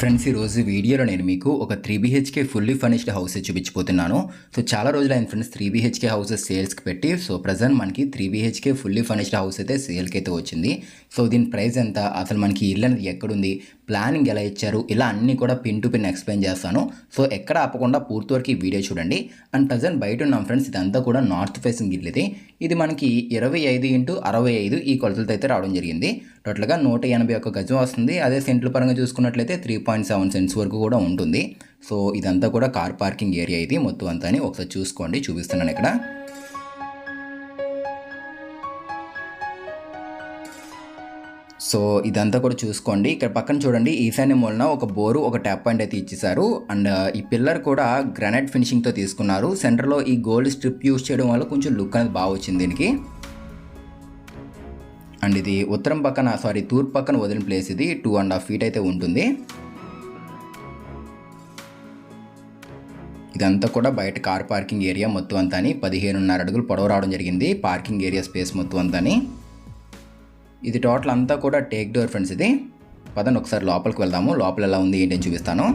Friends ఈరోజు వీడియోలో నేను మీకు ఒక three BHK fully furnished house చూపించిపోతున్నాను so చాలా రోజులైన ఫ్రెండ్స్ త్రీ బీహెచ్కే హౌసెస్ సేల్స్కి పెట్టి. సో ప్రజెంట్ మనకి three BHK fully furnished house అయితే సేల్కి అయితే వచ్చింది. సో దీని ప్రైస్ ఎంత? అసలు మనకి ఇల్లు అనేది ఎక్కడుంది? ప్లానింగ్ ఎలా ఇచ్చారు? ఇలా అన్నీ కూడా పిన్ టు పిన్ ఎక్స్ప్లెయిన్ చేస్తాను. సో ఎక్కడ ఆపకుండా పూర్తి వరకు ఈ వీడియో చూడండి. అండ్ ప్రజెంట్ బయట ఉన్నాం ఫ్రెండ్స్ ఇదంతా కూడా నార్త్ ఫేసింగ్ ఇల్లు ఇది. ఇది మనకి ఇరవై ఐదు ఇంటూ అరవై ఐదు ఈ కొలతలతో అయితే రావడం జరిగింది. టోటల్గా నూట ఎనభై ఒక్క గజం వస్తుంది. అదే సెంట్ల పరంగా చూసుకున్నట్లయితే త్రీ పాయింట్ సెవెన్ సెంట్స్ వరకు కూడా ఉంటుంది. సో ఇదంతా కూడా కార్ పార్కింగ్ ఏరియా ఇది. మొత్తం అంతా అని ఒకసారి చూసుకోండి. చూపిస్తున్నాను ఇక్కడ. సో ఇదంతా కూడా చూసుకోండి. ఇక్కడ పక్కన చూడండి ఈశాన్య మూలన ఒక బోరు ఒక ట్యాప్ పాయింట్ అయితే ఇచ్చేసారు అండ్ ఈ పిల్లర్ కూడా గ్రానైట్ ఫినిషింగ్తో తీసుకున్నారు. సెంటర్లో ఈ గోల్డ్ స్ట్రిప్ యూస్ చేయడం వల్ల కొంచెం లుక్ అనేది బాగా వచ్చింది దీనికి. అండ్ ఇది ఉత్తరం పక్కన సారీ తూర్పు పక్కన వదిలిన ప్లేస్ ఇది. టూ అండ్ హాఫ్ ఫీట్ అయితే ఉంటుంది. ఇదంతా కూడా బయట కార్ పార్కింగ్ ఏరియా మొత్తం అంతా అని పదిహేనున్నర అడుగులు పొడవు రావడం జరిగింది. పార్కింగ్ ఏరియా స్పేస్ మొత్తం అంతా ఇది టోటల్ అంతా కూడా టేక్ డోర్ ఫ్రెండ్స్ ఇది. పదండి ఒకసారి లోపలికి వెళ్దాము. లోపల ఎలా ఉంది ఏంటి అని చూపిస్తాను.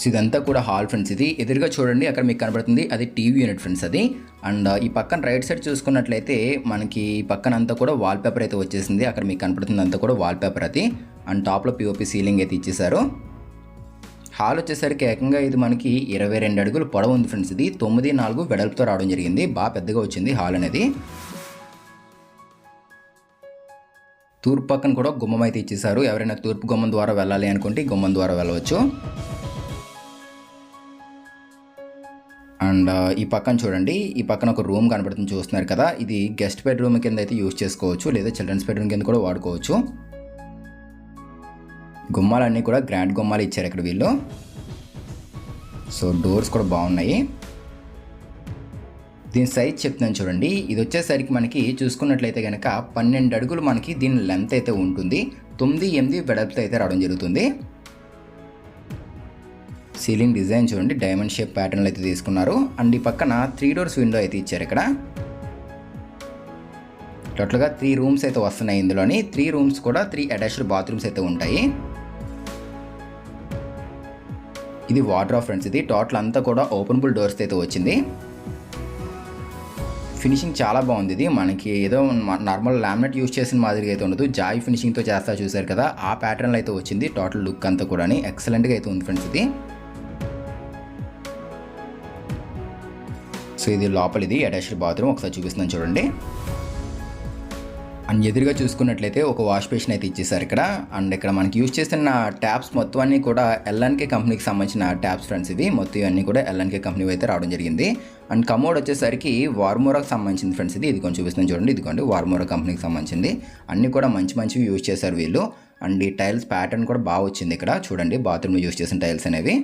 సో ఇదంతా కూడా హాల్ ఫ్రెండ్స్ ఇది. ఎదురుగా చూడండి అక్కడ మీకు కనబడుతుంది. అది టీవీ యూనిట్ ఫ్రెండ్స్ అది. అండ్ ఈ పక్కన రైట్ సైడ్ చూసుకున్నట్లయితే మనకి ఈ పక్కన అంతా కూడా వాల్ పేపర్ అయితే వచ్చేసింది. అక్కడ మీకు కనపడుతుంది అంతా కూడా వాల్ పేపర్ అది. అండ్ టాప్లో పిఓపి సీలింగ్ అయితే ఇచ్చేసారు హాల్ వచ్చేసరికి ఏకంగా ఇది మనకి ఇరవై రెండు అడుగులు పొడవు ఉంది ఫ్రెండ్స్. ఇది తొమ్మిది నాలుగు వెడల్పుతో రావడం జరిగింది. బాగా పెద్దగా వచ్చింది హాల్ అనేది. తూర్పు పక్కన కూడా గుమ్మం అయితే ఇచ్చేసారు ఎవరైనా తూర్పు గుమ్మం ద్వారా వెళ్ళాలి అనుకుంటే గుమ్మం ద్వారా వెళ్ళవచ్చు. అండ్ ఈ పక్కన చూడండి. ఈ పక్కన ఒక రూమ్ కనబడుతుంది చూస్తున్నారు కదా. ఇది గెస్ట్ బెడ్రూమ్ కింద అయితే యూజ్ చేసుకోవచ్చు. లేదా చిల్డ్రన్స్ బెడ్రూమ్ కింద కూడా వాడుకోవచ్చు. గుమ్మాలన్నీ కూడా గ్రాండ్ గుమ్మాలు ఇచ్చారు ఇక్కడ వీళ్ళు. సో డోర్స్ కూడా బాగున్నాయి. దీని సైజ్ చెప్తున్నాను చూడండి. ఇది వచ్చేసరికి మనకి చూసుకున్నట్లయితే కనుక పన్నెండు అడుగులు మనకి దీని లెంత్ అయితే ఉంటుంది. తొమ్మిది ఎనిమిది వెడల్పుతో అయితే రావడం జరుగుతుంది. సీలింగ్ డిజైన్ చూడండి. డైమండ్ షేప్ ప్యాటర్న్లు అయితే తీసుకున్నారు. అండ్ ఈ పక్కన త్రీ డోర్స్ విండో అయితే ఇచ్చారు ఇక్కడ. టోటల్గా త్రీ రూమ్స్ అయితే వస్తున్నాయి ఇందులోని. త్రీ రూమ్స్ కూడా త్రీ అటాచ్డ్ బాత్రూమ్స్ అయితే ఉంటాయి. ఇది వాటర్ ఆఫ్ ఫ్రెండ్స్. ఇది టోటల్ అంతా కూడా ఓపెనబుల్ డోర్స్ అయితే వచ్చింది. ఫినిషింగ్ చాలా బాగుంది ఇది. మనకి ఏదో నార్మల్ లామినేట్ యూస్ చేసిన మాదిరిగా అయితే ఉండదు. జాయ్ ఫినిషింగ్తో చేస్తా చూసారు కదా ఆ ప్యాటర్న్లో అయితే వచ్చింది. టోటల్ లుక్ అంతా కూడా ఎక్సలెంట్గా అయితే ఉంది ఫ్రెండ్స్ ఇది. సో ఇది లోపలిది అటాచ్డ్ బాత్రూమ్. ఒకసారి చూపిస్తున్నాను చూడండి. అండ్ ఎదురుగా చూసుకున్నట్లయితే ఒక వాష్ బేసిన్ అయితే ఇచ్చేసారు ఇక్కడ. అండ్ ఇక్కడ మనకి యూజ్ చేస్తున్న ట్యాప్స్ మొత్తం అన్నీ కూడా ఎల్ఎన్కే కంపెనీకి సంబంధించిన ట్యాప్స్ ఫ్రెండ్స్ ఇవి. మొత్తం ఇవన్నీ కూడా ఎల్ఎన్కే కంపెనీ అయితే రావడం జరిగింది. అండ్ కమోడ్ వచ్చేసరికి వార్మోరాకి సంబంధించింది ఫ్రెండ్స్ ఇది. ఇది కొంచెం చూపిస్తున్నాను చూడండి. ఇదిగోండి వార్మోరా కంపెనీకి సంబంధించింది. అన్నీ కూడా మంచి మంచివి యూజ్ చేశారు వీళ్ళు. అండ్ ఈ టైల్స్ ప్యాటర్న్ కూడా బాగా వచ్చింది ఇక్కడ. చూడండి బాత్రూమ్లో యూజ్ చేసిన టైల్స్ అనేవి.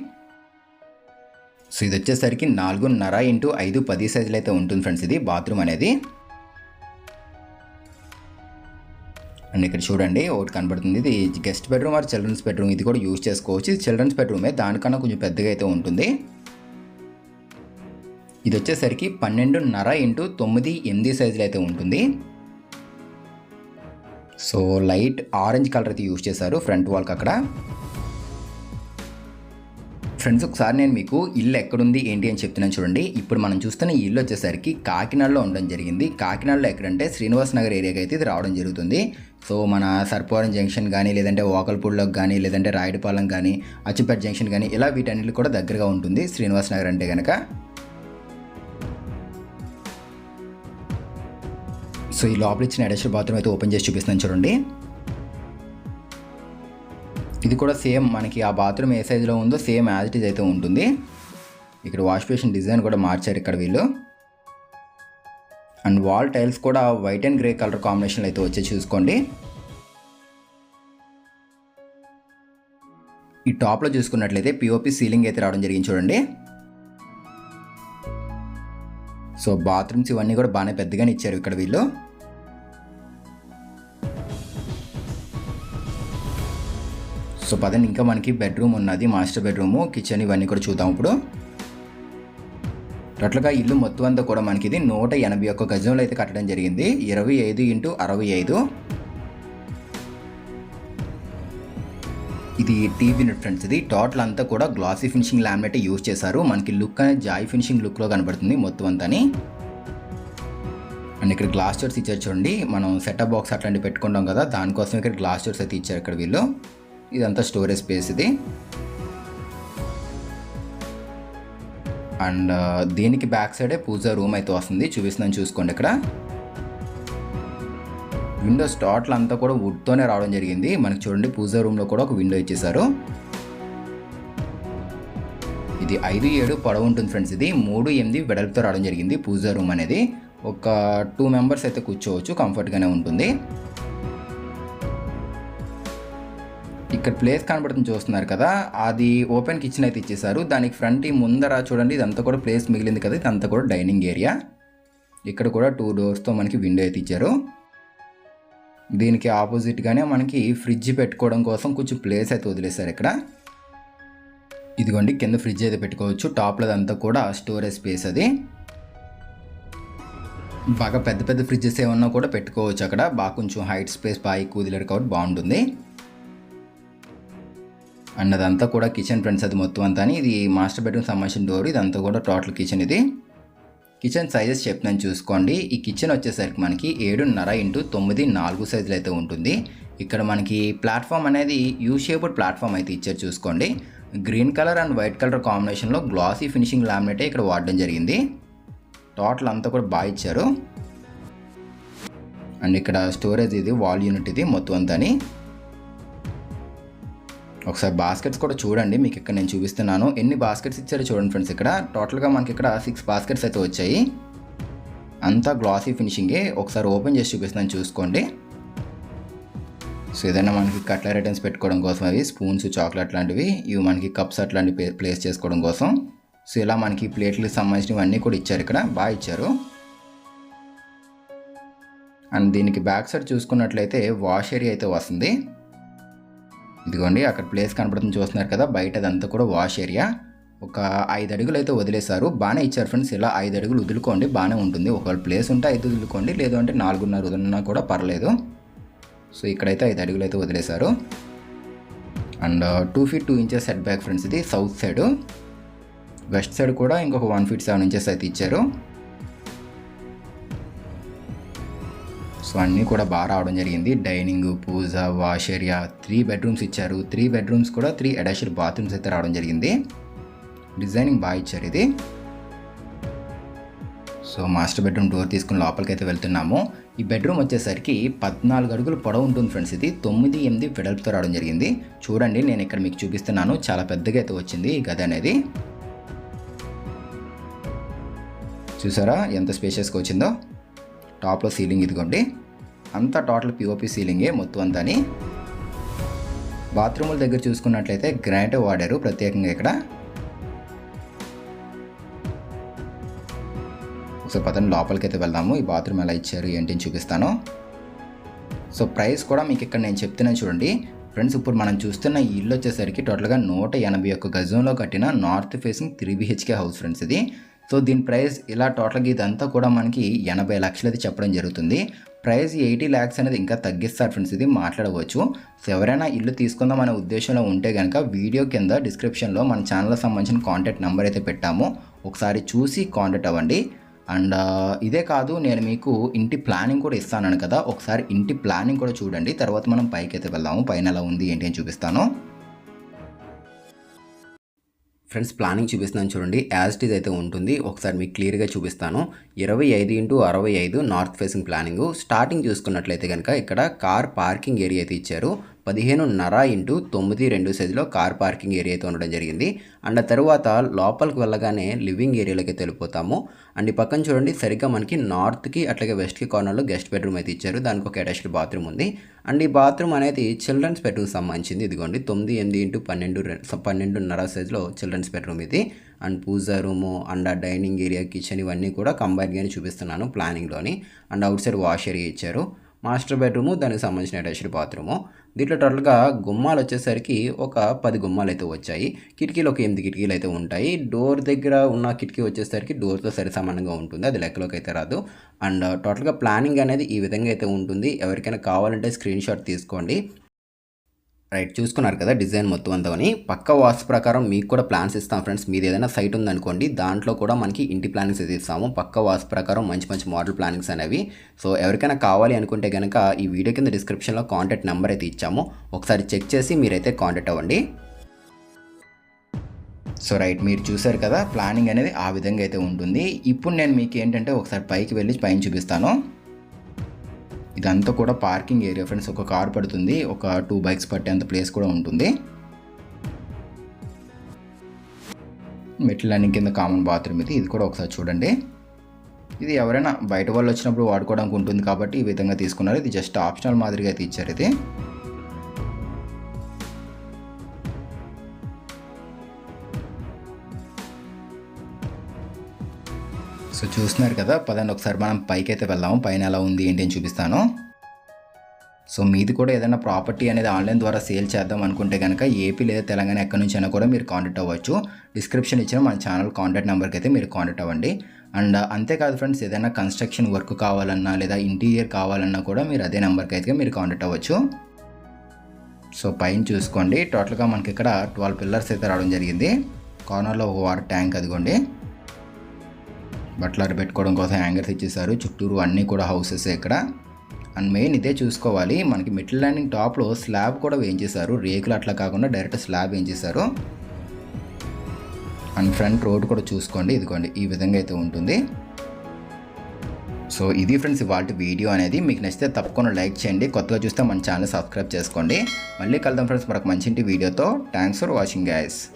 సో ఇది వచ్చేసరికి నాలుగున్నర ఇంటూ ఐదు పది సైజులు అయితే ఉంటుంది ఫ్రెండ్స్ ఇది బాత్రూమ్ అనేది. అండ్ ఇక్కడ చూడండి ఒకటి కనబడుతుంది. ఇది guest bedroom or children's bedroom. ఇది కూడా యూజ్ చేసుకోవచ్చు. ఇది చిల్డ్రన్స్ బెడ్రూమే. దానికన్నా కొంచెం పెద్దగా అయితే ఉంటుంది. ఇది వచ్చేసరికి పన్నెండున్నర ఇంటూ తొమ్మిది ఎనిమిది సైజులు అయితే ఉంటుంది. సో లైట్ ఆరెంజ్ కలర్ అయితే యూజ్ చేశారు ఫ్రంట్ వాల్కి అక్కడ. ఫ్రెండ్స్ ఒకసారి నేను మీకు ఇల్లు ఎక్కడుంది ఏంటి అని చెప్తున్నాను చూడండి. ఇప్పుడు మనం చూస్తున్న ఇల్లు వచ్చేసరికి కాకినాడలో ఉండడం జరిగింది. కాకినాడలో ఎక్కడంటే శ్రీనివాస్ నగర్ ఏరియాకి అయితే ఇది రావడం జరుగుతుంది. సో మన సర్పవరం జంక్షన్ కానీ లేదంటే ఓకల్పూడిలోకి కానీ లేదంటే రాయుడుపాలెం కానీ అచ్చిపేట జంక్షన్ కానీ ఇలా వీటన్నిటి కూడా దగ్గరగా ఉంటుంది శ్రీనివాస్ నగర్ అంటే కనుక సో ఈ లోపల ఇచ్చిన అటాచ్డ్ బాత్రూమ్ అయితే ఓపెన్ చేసి చూపిస్తున్నాను చూడండి. ఇది కూడా సేమ్ మనకి ఆ బాత్రూమ్ ఏ సైజులో ఉందో సేమ్ యాజ్ ఇట్ ఈజ్ అయితే ఉంటుంది. ఇక్కడ వాష్ బేసిన్ డిజైన్ కూడా మార్చారు ఇక్కడ వీళ్ళు. అండ్ వాల్ టైల్స్ కూడా వైట్ అండ్ గ్రే కలర్ కాంబినేషన్లో అయితే వచ్చి చూసుకోండి. ఈ టాప్లో చూసుకున్నట్లయితే పిఓపి సీలింగ్ అయితే రావడం జరిగింది చూడండి. సో బాత్రూమ్స్ ఇవన్నీ కూడా బాగానే పెద్దగానే ఇచ్చారు ఇక్కడ వీళ్ళు. సో పదండి ఇంకా మనకి బెడ్రూమ్ ఉన్నది మాస్టర్ బెడ్రూము కిచెన్ ఇవన్నీ కూడా చూద్దాం ఇప్పుడు. అట్లాగా ఇల్లు మొత్తం అంతా కూడా మనకి ఇది నూట ఎనభై ఒక్క గజంలో అయితే కట్టడం జరిగింది. ఇరవై ఐదు ఇంటూ అరవై ఐదు. ఇది టీవీ నెట్ ఫ్రెండ్స్ ఇది టోటల్ అంతా కూడా గ్లాసీ ఫినిషింగ్ లామినేట్ యూజ్ చేశారు. మనకి లుక్ అనేది జాయ్ ఫినిషింగ్ లుక్లో కనబడుతుంది మొత్తం అంతాని. అండ్ ఇక్కడ గ్లాస్ చోర్స్ ఇచ్చారు చూడండి. మనం సెటప్ బాక్స్ అట్లాంటివి పెట్టుకుంటాం కదా దానికోసం ఇక్కడ గ్లాస్ చోర్స్ అయితే ఇచ్చారు ఇక్కడ వీళ్ళు. ఇదంతా స్టోరేజ్ స్పేస్ ఇది. అండ్ దీనికి బ్యాక్ సైడే పూజా రూమ్ అయితే వస్తుంది. చూపిస్తున్నాను చూసుకోండి ఇక్కడ. విండో టోటల్ అంతా కూడా వుడ్తోనే రావడం జరిగింది. మనకి చూడండి పూజా రూమ్లో కూడా ఒక విండో ఇచ్చేసారు ఇది ఐదు ఏడు పొడవు ఉంటుంది ఫ్రెండ్స్ ఇది. మూడు ఎనిమిది వెడల్పుతో రావడం జరిగింది పూజా రూమ్ అనేది. ఒక టూ మెంబర్స్ అయితే కూర్చోవచ్చు కంఫర్ట్గానే ఉంటుంది. ఇక్కడ ప్లేస్ కనబడుతుంది చూస్తున్నారు కదా. అది ఓపెన్ కిచెన్ అయితే ఇచ్చేసారు దానికి ఫ్రంట్ ఈ ముందర చూడండి ఇదంతా కూడా ప్లేస్ మిగిలింది కదా. ఇదంతా కూడా డైనింగ్ ఏరియా. ఇక్కడ కూడా టూ డోర్స్తో మనకి విండో అయితే ఇచ్చారు. దీనికి ఆపోజిట్గానే మనకి ఫ్రిడ్జ్ పెట్టుకోవడం కోసం కొంచెం ప్లేస్ అయితే వదిలేశారు ఇక్కడ. ఇదిగోండి కింద ఫ్రిడ్జ్ అయితే పెట్టుకోవచ్చు. టాప్లో అంతా కూడా స్టోరేజ్ స్పేస్ అది. బాగా పెద్ద పెద్ద ఫ్రిడ్జెస్ ఏమన్నా కూడా పెట్టుకోవచ్చు అక్కడ. బాగా కొంచెం హైట్ స్పేస్ బాగా ఎక్కువ వదిలేరు కాబట్టి బాగుంటుంది. అండ్ అదంతా కూడా కిచెన్ ఫ్రెండ్స్ అది మొత్తం అంతా ఇది మాస్టర్ బెడ్రూమ్ సంబంధించిన డోర్ ఇదంతా కూడా టోటల్ కిచెన్ ఇది. కిచెన్ సైజెస్ చెప్తున్నాను చూసుకోండి. ఈ కిచెన్ వచ్చేసరికి మనకి ఏడున్నర ఇంటూ తొమ్మిది నాలుగు సైజులు అయితే ఉంటుంది. ఇక్కడ మనకి ప్లాట్ఫామ్ అనేది యూ షేప్డ్ ప్లాట్ఫామ్ అయితే ఇచ్చారు చూసుకోండి. Green colour and white colour కాంబినేషన్లో గ్లాసీ ఫినిషింగ్ లామినేటే ఇక్కడ వాడడం జరిగింది. టోటల్ అంతా కూడా బాగా ఇచ్చారు. అండ్ ఇక్కడ స్టోరేజ్ ఇది వాల్ యూనిట్ ఇది మొత్తం అంతాని ఒకసారి బాస్కెట్స్ కూడా చూడండి మీకు ఇక్కడ నేను చూపిస్తున్నాను. ఎన్ని బాస్కెట్స్ ఇచ్చారో చూడండి ఫ్రెండ్స్ ఇక్కడ. టోటల్గా మనకి ఇక్కడ సిక్స్ బాస్కెట్స్ అయితే వచ్చాయి. అంతా గ్లాసీ ఫినిషింగే ఒకసారి ఓపెన్ చేసి చూపిస్తున్నాను చూసుకోండి. సో ఏదైనా మనకి కట్లర్ ఐటమ్స్ పెట్టుకోవడం కోసం అవి స్పూన్స్ చాక్లెట్ లాంటివి ఇవి మనకి కప్స్ అట్లాంటివి ప్లేస్ చేసుకోవడం కోసం. సో ఇలా మనకి ప్లేట్లకు సంబంధించినవి అన్నీ కూడా ఇచ్చారు ఇక్కడ. బాగా ఇచ్చారు. అండ్ దీనికి బ్యాక్ సైడ్ చూసుకున్నట్లయితే వాష్ ఏరియా అయితే వస్తుంది. ఇదిగోండి అక్కడ ప్లేస్ కనపడుతుంది చూస్తున్నారు కదా బయట అదంతా కూడా వాష్ ఏరియా ఒక ఐదు అడుగులు అయితే వదిలేశారు. బాగానే ఇచ్చారు ఫ్రెండ్స్ ఇలా ఐదు అడుగులు వదులుకోండి బాగానే ఉంటుంది. ఒకవేళ ప్లేస్ ఉంటే ఐదు వదులుకోండి లేదు అంటే నాలుగున్నర వదిలినా కూడా పర్లేదు. సో ఇక్కడైతే ఐదు అడుగులు అయితే వదిలేశారు. And two feet two inches set back friends ఇది సౌత్ సైడ్ వెస్ట్ సైడ్ కూడా ఇంకొక వన్ ఫీట్ సెవెన్ ఇంచెస్ అయితే ఇచ్చారు. సో అన్నీ కూడా బాగా రావడం జరిగింది. Dining puja wash area three bedrooms ఇచ్చారు. త్రీ బెడ్రూమ్స్ కూడా త్రీ అటాచ్డ్ బాత్రూమ్స్ అయితే రావడం జరిగింది. డిజైనింగ్ బాగా ఇచ్చారు ఇది. సో మాస్టర్ బెడ్రూమ్ డోర్ తీసుకుని లోపలికి అయితే వెళ్తున్నాము. ఈ బెడ్రూమ్ వచ్చేసరికి పద్నాలుగు అడుగులు పొడవు ఉంటుంది ఫ్రెండ్స్ ఇది. తొమ్మిది ఎనిమిది వెడల్పుతో రావడం జరిగింది. చూడండి నేను ఇక్కడ మీకు చూపిస్తున్నాను. చాలా పెద్దగా అయితే వచ్చింది ఈ గది అనేది. చూసారా ఎంత స్పేషియస్గా వచ్చిందో? టాప్లో సీలింగ్ ఇదిగోండి. అంతా టోటల్ పిఓపి సీలింగే మొత్తం అంతాని. బాత్రూముల దగ్గర చూసుకున్నట్లయితే గ్రానైట్ వాడారు ప్రత్యేకంగా ఇక్కడ. సో పదండి లోపలికి అయితే వెళ్దాము. ఈ బాత్రూమ్ ఎలా ఇచ్చారు ఏంటి అని చూపిస్తాను. సో ప్రైస్ కూడా మీకు ఇక్కడ నేను చెప్తున్నాను చూడండి. ఫ్రెండ్స్ ఇప్పుడు మనం చూస్తున్న ఈ ఇల్లు వచ్చేసరికి టోటల్గా నూట ఎనభై ఒక్క గజంలో కట్టిన north facing three BHK house friends ఇది. సో దీని ప్రైస్ ఇలా టోటల్గా ఇదంతా కూడా మనకి ఎనభై లక్షలది చెప్పడం జరుగుతుంది. ప్రైస్ ఎయిటీ ల్యాక్స్ అనేది ఇంకా తగ్గిస్తారు ఫ్రెండ్స్ ఇది మాట్లాడవచ్చు. సో ఎవరైనా ఇల్లు తీసుకుందాం అనే ఉద్దేశంలో ఉంటే కనుక వీడియో కింద డిస్క్రిప్షన్లో మన ఛానల్కి సంబంధించిన కాంటాక్ట్ నెంబర్ అయితే పెట్టాము. ఒకసారి చూసి కాంటాక్ట్ అవ్వండి. అండ్ ఇదే కాదు నేను మీకు ఇంటి ప్లానింగ్ కూడా ఇస్తాను కదా ఒకసారి ఇంటి ప్లానింగ్ కూడా చూడండి. తర్వాత మనం పైకి అయితే వెళ్దాము పైన ఎలా ఉంది ఏంటి అని చూపిస్తాను. ఫ్రెండ్స్ ప్లానింగ్ చూపిస్తున్నాను చూడండి. యాజ్ ఇట్ ఈజ్ అయితే ఉంటుంది. ఒకసారి మీకు క్లియర్గా చూపిస్తాను. ఇరవై ఐదు ఇంటూ అరవై ఐదు నార్త్ ఫేసింగ్ ప్లానింగ్. స్టార్టింగ్ చూసుకున్నట్లయితే కనుక ఇక్కడ కార్ పార్కింగ్ ఏరియా అయితే ఇచ్చారు. పదిహేనున్నర ఇంటూ తొమ్మిది రెండు సైజులో కార్ పార్కింగ్ ఏరియా అయితే ఉండడం జరిగింది. అండ్ తర్వాత లోపలికి వెళ్ళగానే లివింగ్ ఏరియాలోకి వెళ్ళిపోతాము. అండ్ ఈ పక్కన చూడండి సరిగ్గా మనకి నార్త్కి అట్లాగే వెస్ట్కి కార్నర్లో గెస్ట్ బెడ్రూమ్ అయితే ఇచ్చారు. దానికి ఒక అటాచ్డ్ బాత్రూమ్ ఉంది. అండ్ ఈ బాత్రూమ్ అనేది చిల్డ్రన్స్ బెడ్రూమ్ సంబంధించింది. ఇదిగోండి తొమ్మిది ఎనిమిది ఇంటూ పన్నెండు పన్నెండున్నర సైజులో చిల్డ్రన్స్ బెడ్రూమ్ ఇది. అండ్ పూజా రూము అండ్ ఆ డైనింగ్ ఏరియా కిచెన్ ఇవన్నీ కూడా కంబైన్గానే చూపిస్తున్నాను ప్లానింగ్లోని. And outside wash area ఇచ్చారు. మాస్టర్ బెడ్రూము దానికి సంబంధించిన అటాచ్డ్ బాత్రూము. దీంట్లో టోటల్గా గుమ్మాలు వచ్చేసరికి ఒక పది గుమ్మాలు అయితే వచ్చాయి. కిటికీలు ఒక ఎనిమిది కిటికీలు అయితే ఉంటాయి. డోర్ దగ్గర ఉన్న కిటికీ వచ్చేసరికి డోర్తో సరి సమానంగా ఉంటుంది. అది లెక్కలోకి అయితే రాదు. అండ్ టోటల్గా ప్లానింగ్ అనేది ఈ విధంగా అయితే ఉంటుంది. ఎవరికైనా కావాలంటే స్క్రీన్ షాట్ తీసుకోండి. రైట్ చూసుకున్నారు కదా డిజైన్ మొత్తం అంతా పక్క వాస్తు ప్రకారం మీకు కూడా ప్లాన్స్ ఇస్తాం ఫ్రెండ్స్. మీది ఏదైనా సైట్ ఉందనుకోండి దాంట్లో కూడా మనకి ఇంటి ప్లానింగ్స్ అయితే ఇస్తాము. పక్క వాస్తు ప్రకారం మంచి మంచి మోడల్ ప్లానింగ్స్ అనేవి. సో ఎవరికైనా కావాలి అనుకుంటే కనుక ఈ వీడియో కింద డిస్క్రిప్షన్లో కాంటాక్ట్ నెంబర్ అయితే ఇచ్చాము. ఒకసారి చెక్ చేసి మీరైతే కాంటాక్ట్ అవ్వండి. సో రైట్ మీరు చూసారు కదా ప్లానింగ్ అనేది ఆ విధంగా అయితే ఉంటుంది. ఇప్పుడు నేను మీకు ఏంటంటే ఒకసారి పైకి వెళ్ళి పైన చూపిస్తాను. ఇదంతా కూడా పార్కింగ్ ఏరియా ఫ్రెండ్స్. ఒక కార్ పడుతుంది. ఒక టూ బైక్స్ పట్టేంత ప్లేస్ కూడా ఉంటుంది. మెట్ల కింద కామన్ బాత్రూమ్ ఇది. ఇది కూడా ఒకసారి చూడండి. ఇది ఎవరైనా బయట వాళ్ళు వచ్చినప్పుడు వాడుకోవడానికి ఉంటుంది కాబట్టి ఈ విధంగా తీసుకున్నారు. ఇది జస్ట్ ఆప్షనల్ మాదిరిగా అయితే ఇచ్చారు ఇది. సో చూస్తున్నారు కదా పదండి ఒకసారి మనం పైకి అయితే వెళ్దాము పైన ఎలా ఉంది ఏంటి అని చూపిస్తాను. సో మీది కూడా ఏదైనా ప్రాపర్టీ అనేది ఆన్లైన్ ద్వారా సేల్ చేద్దాం అనుకుంటే కనుక ఏపీ లేదా తెలంగాణ ఎక్కడి నుంచి అయినా కూడా మీరు కాంటాక్ట్ అవ్వచ్చు. డిస్క్రిప్షన్ ఇచ్చిన మన ఛానల్ కాంటాక్ట్ నెంబర్కి అయితే మీరు కాంటాక్ట్ అవ్వండి. అండ్ అంతేకాదు ఫ్రెండ్స్ ఏదైనా కన్స్ట్రక్షన్ వర్క్ కావాలన్నా లేదా ఇంటీరియర్ కావాలన్నా కూడా మీరు అదే నెంబర్కి అయితే మీరు కాంటాక్ట్ అవ్వచ్చు. సో పైన చూసుకోండి. టోటల్గా మనకి ఇక్కడ ట్వెల్వ్ పిల్లర్స్ అయితే రావడం జరిగింది. కార్నర్లో ఒక వాటర్ ట్యాంక్ అదిగోండి. బట్టలు పెట్టుకోవడం కోసం హ్యాంగర్స్ ఇచ్చేసారు చుట్టూరు అన్నీ కూడా హౌసెస్ ఇక్కడ. అండ్ మెయిన్ ఇదే చూసుకోవాలి. మనకి మిడిల్ ల్యాండింగ్ టాప్లో స్లాబ్ కూడా వేయించేశారు. రేకులు అట్లా కాకుండా డైరెక్ట్ స్లాబ్ వేయించేశారు. అండ్ ఫ్రంట్ రోడ్ కూడా చూసుకోండి. ఇదిగోండి ఈ విధంగా అయితే ఉంటుంది. సో ఇది ఫ్రెండ్స్ ఇవాళ వీడియో అనేది. మీకు నచ్చితే తప్పకుండా లైక్ చేయండి. కొత్తగా చూస్తే మన ఛానల్ సబ్స్క్రైబ్ చేసుకోండి. మళ్ళీ కలుద్దాం ఫ్రెండ్స్. మనకు మంచి వీడియోతో. Thanks for watching guys